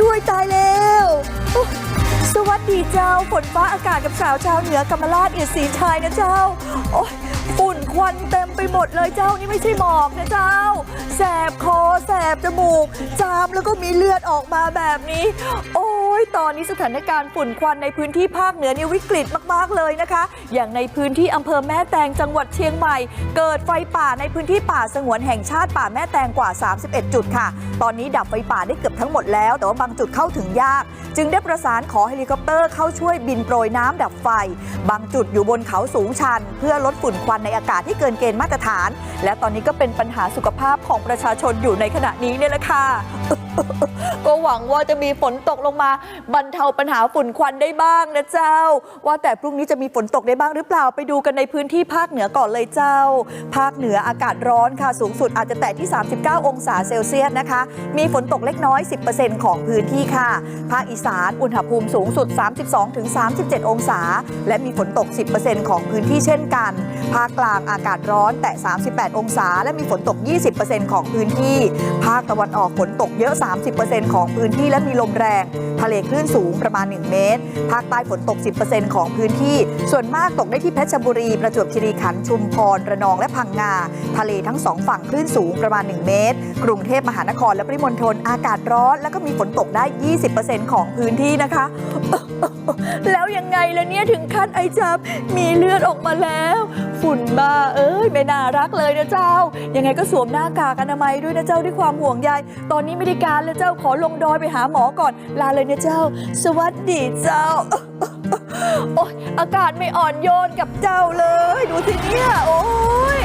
ด้วยตายแล้วสวัสดีเจ้าฝนฟ้าอากาศกับสาวชาวเหนือกำรมราชเอียดสีชายนะเจ้า โอ้ยฝุ่นควันเต็มไปหมดเลยเจ้านี่ไม่ใช่หมอกนะเจ้า แสบคอแสบจมูก จามแล้วก็มีเลือดออกมาแบบนี้ โอ้ ตอนนี้สถานการณ์ฝุ่นควันในพื้นที่ภาคเหนือนี่วิกฤตมากๆเลยนะคะ อย่างในพื้นที่อำเภอแม่แตงจังหวัดเชียงใหม่ เกิดไฟป่าในพื้นที่ป่าสงวนแห่งชาติป่าแม่แตงกว่า 31 จุดค่ะ ตอนนี้ดับไฟป่าได้เกือบทั้งหมดแล้ว แต่ว่าบางจุดเข้าถึงยาก จึงได้ประสานขอเฮลิคอปเตอร์เข้าช่วยบินโปรยน้ำดับไฟ บางจุดอยู่บนเขาสูงชัน เพื่อลดฝุ่นควันในอากาศที่เกินเกณฑ์มาตรฐาน และตอนนี้ก็เป็นปัญหาสุขภาพของประชาชนอยู่ในขณะนี้เนี่ยแหละค่ะ ก็หวังว่าจะมีฝนตกลงมาบรรเทาปัญหาฝุ่นควันได้บ้างนะเจ้า ว่าแต่พรุ่งนี้จะมีฝนตกได้บ้างหรือเปล่าไปดูกันในพื้นที่ภาคเหนือก่อนเลยเจ้า ภาคเหนืออากาศร้อนค่ะสูงสุดอาจจะแตะที่ 39 องศาเซลเซียสนะคะ มีฝนตกเล็กน้อย 10%ของพื้นที่ค่ะ ภาคอีสานอุณหภูมิสูงสุด 32-37 องศา และมีฝนตก 10%ของพื้นที่เช่นกัน ภาคกลางอากาศร้อนแตะ 38 องศา และมีฝนตก 20%ของพื้นที่ ภาคตะวันออกฝนตกเยอะ30%ของพื้นที่และมีลมแรง ทะเลคลื่นสูงประมาณ 1 เมตร ภาคใต้ฝนตก 10%ของพื้นที่ ส่วนมากตกได้ที่เพชรบุรี ประจวบคีรีขันธ์ ชุมพร ระนอง และพังงา ทะเลทั้งสองฝั่งคลื่นสูงประมาณ 1 เมตร กรุงเทพมหานครและปริมณฑลอากาศร้อน แล้วก็มีฝนตกได้ 20%ของพื้นที่นะคะ แล้วยังไงล่ะเนี่ยถึงขั้นไอจับมีเลือดออกมาแล้ว ฝุ่นบ้าเอ้ยไม่น่ารักเลยนะเจ้า ยังไงก็สวมหน้ากากอนามัยด้วยนะเจ้าด้วยความห่วงใย ตอนนี้ไม่ได้การแล้วเจ้าขอลงดอยไปหาหมอก่อน ลาเลยนะเจ้า สวัสดีเจ้า โอ๊ยอากาศไม่อ่อนโยนกับเจ้าเลย ดูสิเนี่ย โอ้ย